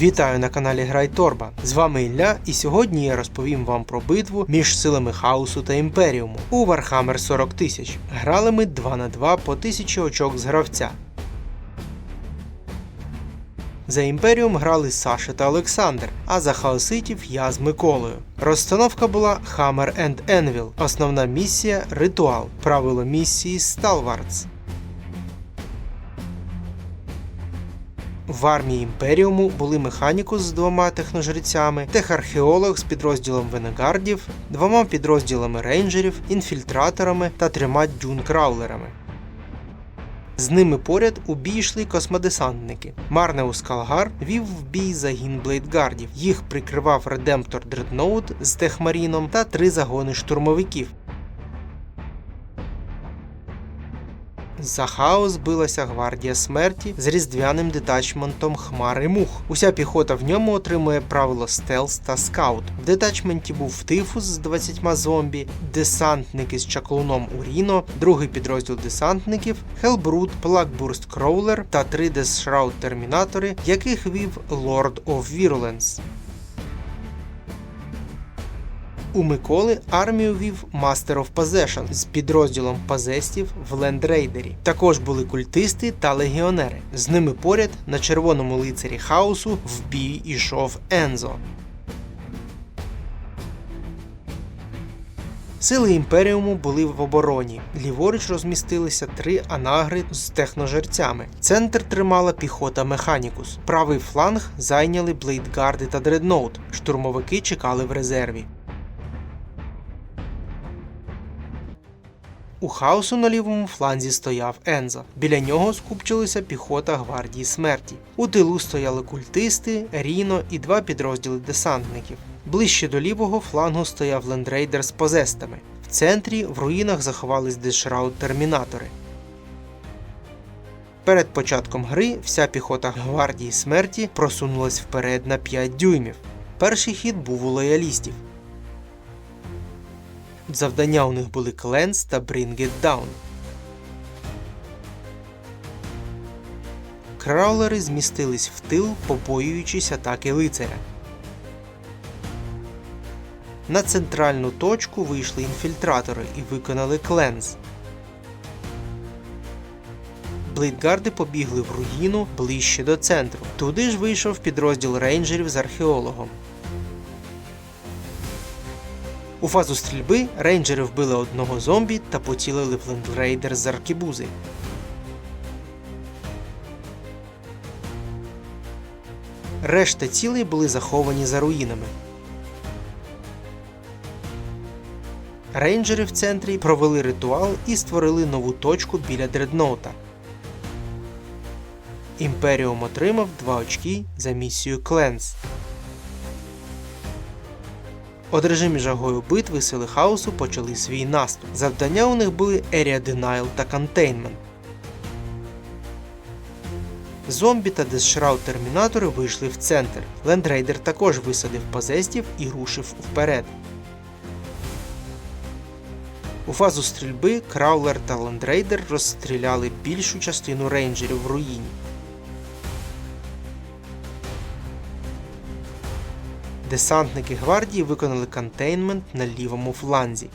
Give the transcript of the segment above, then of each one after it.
Вітаю на каналі Грай Торба. З вами Ілля, і сьогодні я розповім вам про битву між силами хаосу та імперіуму у Warhammer 40 тисяч. Грали ми 2 на 2 по 1000 очок з гравця. За імперіум грали Саша та Олександр, а за хаоситів я з Миколою. Розстановка була Hammer and Anvil, основна місія ритуал, правило місії Stalwarts. В армії Імперіуму були механікус з двома техножрецями, техархеолог з підрозділом Венегардів, двома підрозділами рейнджерів, інфільтраторами та трьома дюнкраулерами. З ними поряд у бій йшли космодесантники. Марнеус Калгар вів в бій загін блейдгардів. Їх прикривав редемптор Дредноут з Техмаріном та три загони штурмовиків. За хаос билася гвардія смерті з різдвяним детачментом Хмари Мух. Уся піхота в ньому отримує правило стелс та скаут. В детачменті був Тифус з 20 зомбі, десантники з чаклуном Уріно, другий підрозділ десантників, Хелбрут, Плакбурст Кроулер та три Десшраут термінатори, яких вів Lord of Virulence. У Миколи армію вів Master of Possession з підрозділом пазестів в Лендрейдері. Також були культисти та легіонери. З ними поряд на червоному лицарі хаосу в бій ішов Ензо. Сили імперіуму були в обороні. Ліворуч розмістилися три анагри з техножерцями. Центр тримала піхота Механікус. Правий фланг зайняли блейдгарди та дредноут. Штурмовики чекали в резерві. У хаосу на лівому фланзі стояв Ензо. Біля нього скупчилися піхота гвардії смерті. У тилу стояли культисти, Ріно і два підрозділи десантників. Ближче до лівого флангу стояв лендрейдер з позестами. В центрі в руїнах заховались дешраут термінатори. Перед початком гри вся піхота гвардії смерті просунулась вперед на 5 дюймів. Перший хід був у лоялістів. Завдання у них були Cleanse та Bring It Down. Краулери змістились в тил, побоюючись атаки лицаря. На центральну точку вийшли інфільтратори і виконали кленз. Блейдгарди побігли в руїну ближче до центру. Туди ж вийшов підрозділ рейнджерів з археологом. У фазу стрільби рейнджери вбили одного зомбі та поцілили в лендрейдер з аркібузи. Решта цілей були заховані за руїнами. Рейнджери в центрі провели ритуал і створили нову точку біля дредноута. Імперіум отримав 2 очки за місію Кленс. Одрежимі жагою битви сили хаосу почали свій наступ. Завдання у них були Area Denial та Containment. Зомбі та Десшраут термінатори вийшли в центр. Лендрейдер також висадив позестів і рушив вперед. У фазу стрільби Краулер та Лендрейдер розстріляли більшу частину рейнджерів в руїні. Десантники гвардії виконали контейнмент на лівому фланзі.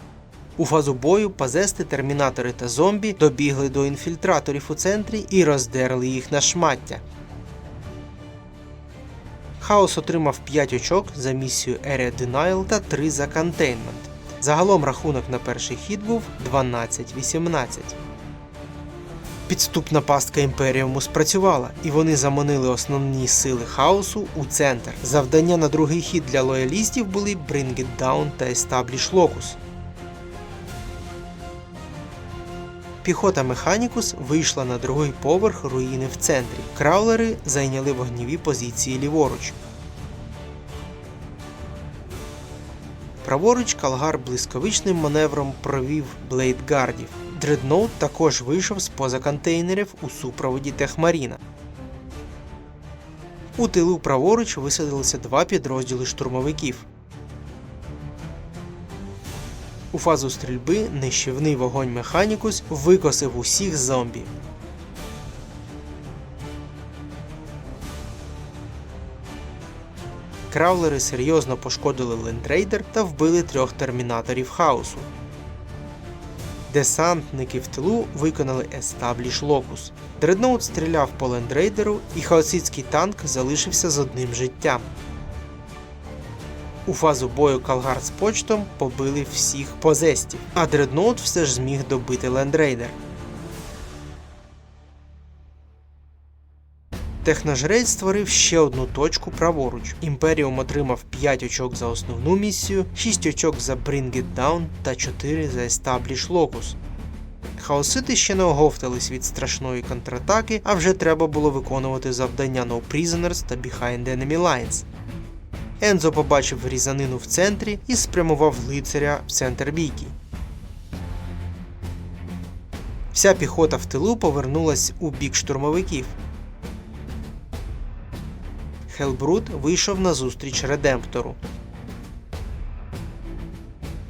У фазу бою пазести, термінатори та зомбі добігли до інфільтраторів у центрі і роздерли їх на шмаття. Хаос отримав 5 очок за місію Area Denial та 3 за контейнмент. Загалом рахунок на перший хід був 12-18. Підступна пастка імперіуму спрацювала, і вони заманили основні сили хаосу у центр. Завдання на другий хід для лоялістів були Bring It Down та Establish Locus. Піхота Механікус вийшла на другий поверх руїни в центрі. Краулери зайняли вогніві позиції ліворуч. Праворуч Калгар блискавичним маневром провів блейдгардів. Дредноут також вийшов з поза контейнерів у супроводі Техмаріна. У тилу праворуч висадилися два підрозділи штурмовиків. У фазу стрільби нищівний вогонь Механікус викосив усіх зомбі. Краулери серйозно пошкодили лендрейдер та вбили трьох термінаторів хаосу. Десантники в тилу виконали естабліш локус. Дредноут стріляв по лендрейдеру, і Хаосіцький танк залишився з одним життям. У фазу бою Калгар з почтом побили всіх позестів, а Дредноут все ж зміг добити лендрейдер. Техножрець створив ще одну точку праворуч. Імперіум отримав 5 очок за основну місію, 6 очок за Bring It Down та 4 за Establish Locus. Хаосити ще не оговтались від страшної контратаки, а вже треба було виконувати завдання No Prisoners та Behind Enemy Lines. Ензо побачив різанину в центрі і спрямував лицаря в центр бійки. Вся піхота в тилу повернулась у бік штурмовиків. Хелбрут вийшов на зустріч Редемптору.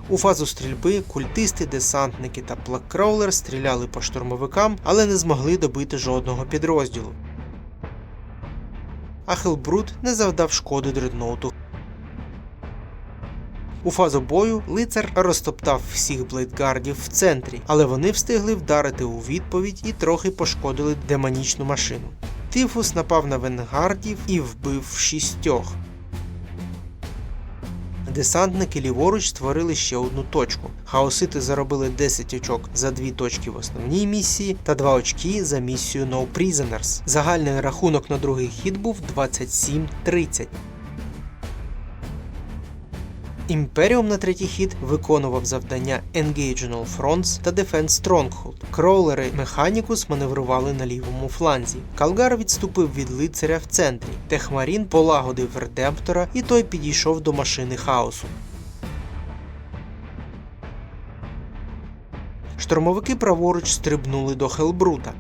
У фазу стрільби культисти, десантники та плаккроулер стріляли по штурмовикам, але не змогли добити жодного підрозділу. А Хелбрут не завдав шкоди дредноуту. У фазу бою лицар розтоптав всіх блейдгардів в центрі, але вони встигли вдарити у відповідь і трохи пошкодили демонічну машину. Тифус напав на венгардів і вбив шістьох. Десантники ліворуч створили ще одну точку. Хаосити заробили 10 очок за дві точки в основній місії та 2 очки за місію No Prisoners. Загальний рахунок на другий хід був 27-30. Імперіум на третій хід виконував завдання Engage All Fronts та Defense Stronghold. Кроулери Механікус маневрували на лівому фланзі. Калгар відступив від лицаря в центрі. Техмарін полагодив Редемптора і той підійшов до машини хаосу. Штурмовики праворуч стрибнули до Хелбрута.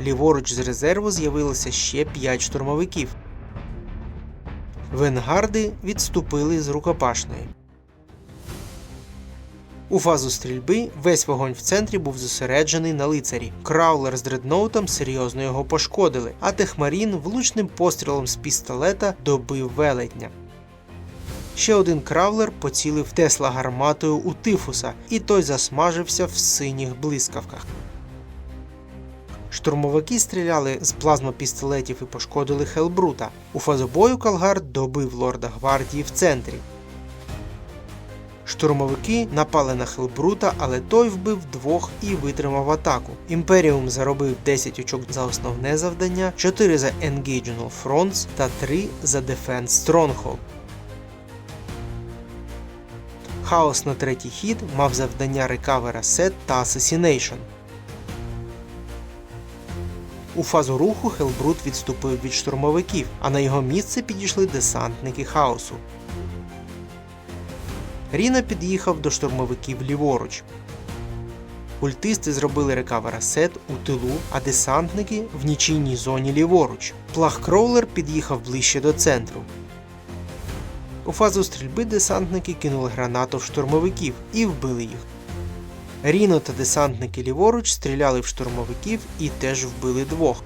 Ліворуч з резерву з'явилося ще 5 штурмовиків. Венгарди відступили з рукопашної. У фазу стрільби весь вогонь в центрі був зосереджений на лицарі. Краулер з дредноутом серйозно його пошкодили, а Техмарін влучним пострілом з пістолета добив велетня. Ще один краулер поцілив Тесла гарматою у тифуса, і той засмажився в синіх блискавках. Штурмовики стріляли з плазмопістолетів і пошкодили Хелбрута. У фазобою Калгард добив лорда гвардії в центрі. Штурмовики напали на Хелбрута, але той вбив двох і витримав атаку. Імперіум заробив 10 очок за основне завдання, 4 за Engage Fronts та 3 за Defense Stronghold. Хаос на третій хід мав завдання Recover Asset та Assassination. У фазу руху Хелбрут відступив від штурмовиків, а на його місце підійшли десантники хаосу. Ріна під'їхав до штурмовиків ліворуч. Культисти зробили рекавер сет у тилу, а десантники в нічийній зоні ліворуч. Плах-кроулер під'їхав ближче до центру. У фазу стрільби десантники кинули гранату в штурмовиків і вбили їх. Ріно та десантники ліворуч стріляли в штурмовиків і теж вбили двох.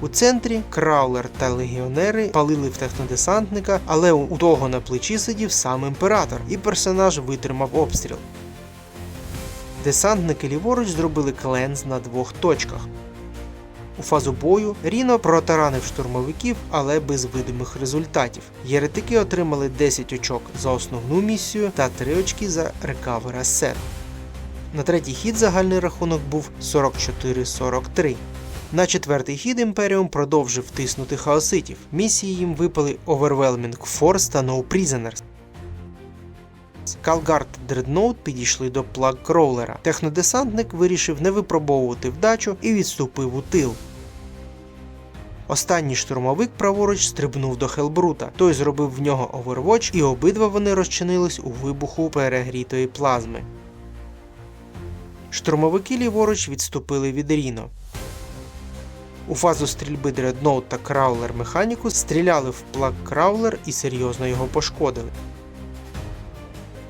У центрі Краулер та легіонери палили в технодесантника, але у того на плечі сидів сам імператор, і персонаж витримав обстріл. Десантники ліворуч зробили кленз на двох точках. У фазу бою Ріно протаранив штурмовиків, але без видимих результатів. Єретики отримали 10 очок за основну місію та 3 очки за Recover Asset. На третій хід загальний рахунок був 44-43. На четвертий хід Імперіум продовжив тиснути хаоситів. Місії їм випали Overwhelming Force та No Prisoners. Калгард Дредноут підійшли до плаг Кроулера. Технодесантник вирішив не випробовувати вдачу і відступив у тил. Останній штурмовик праворуч стрибнув до Хелбрута. Той зробив в нього овервоч, і обидва вони розчинились у вибуху перегрітої плазми. Штурмовики ліворуч відступили від Ріно. У фазу стрільби Дредноут та Краулер Механікус стріляли в плаг Краулер і серйозно його пошкодили.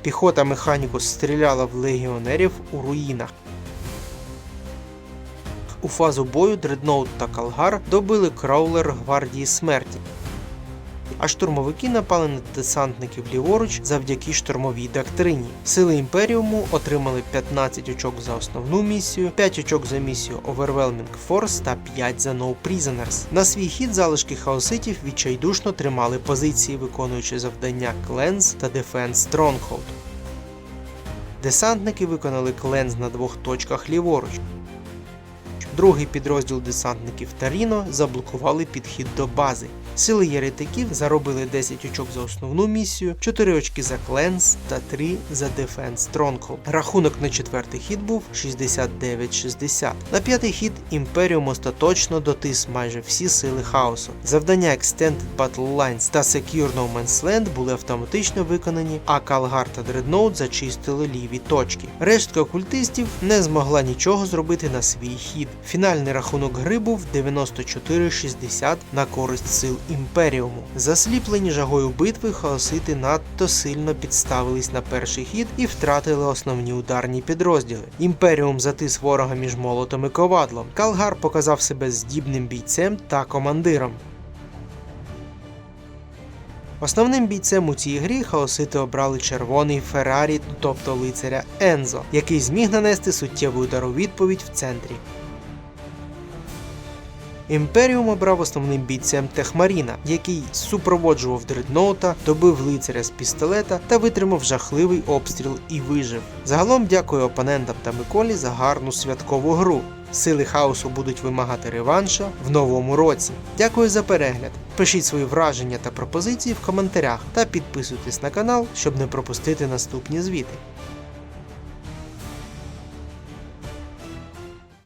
Піхота Механікус стріляла в легіонерів у руїнах. У фазу бою Дредноут та Калгар добили Краулер Гвардії Смерті. А штурмовики напали на десантників ліворуч завдяки штурмовій доктрині. Сили Імперіуму отримали 15 очок за основну місію, 5 очок за місію Overwhelming Force та 5 за No Prisoners. На свій хід залишки хаоситів відчайдушно тримали позиції, виконуючи завдання Cleanse та Defense Stronghold. Десантники виконали кленз на двох точках ліворуч. Другий підрозділ десантників Таріно заблокували підхід до бази. Сили єретиків заробили 10 очок за основну місію, 4 очки за Кленс та 3 за Defense Stronghold. Рахунок на четвертий хід був 69-60. На п'ятий хід Імперіум остаточно дотис майже всі сили хаосу. Завдання Extended Battle Lines та Secure No Man's Land були автоматично виконані, а Калгар та Дредноут зачистили ліві точки. Рештка окультистів не змогла нічого зробити на свій хід. Фінальний рахунок гри був 94-60 на користь сил Імперіуму. Засліплені жагою битви, хаосити надто сильно підставились на перший хід і втратили основні ударні підрозділи. Імперіум затис ворога між молотом і ковадлом. Калгар показав себе здібним бійцем та командиром. Основним бійцем у цій грі хаосити обрали червоний Феррарі, тобто лицаря Ензо, який зміг нанести суттєву удару відповідь в центрі. Імперіум обрав основним бійцем Техмаріна, який супроводжував дредноута, добив лицаря з пістолета та витримав жахливий обстріл і вижив. Загалом дякую опонентам та Миколі за гарну святкову гру. Сили хаосу будуть вимагати реванша в новому році. Дякую за перегляд. Пишіть свої враження та пропозиції в коментарях та підписуйтесь на канал, щоб не пропустити наступні звіти.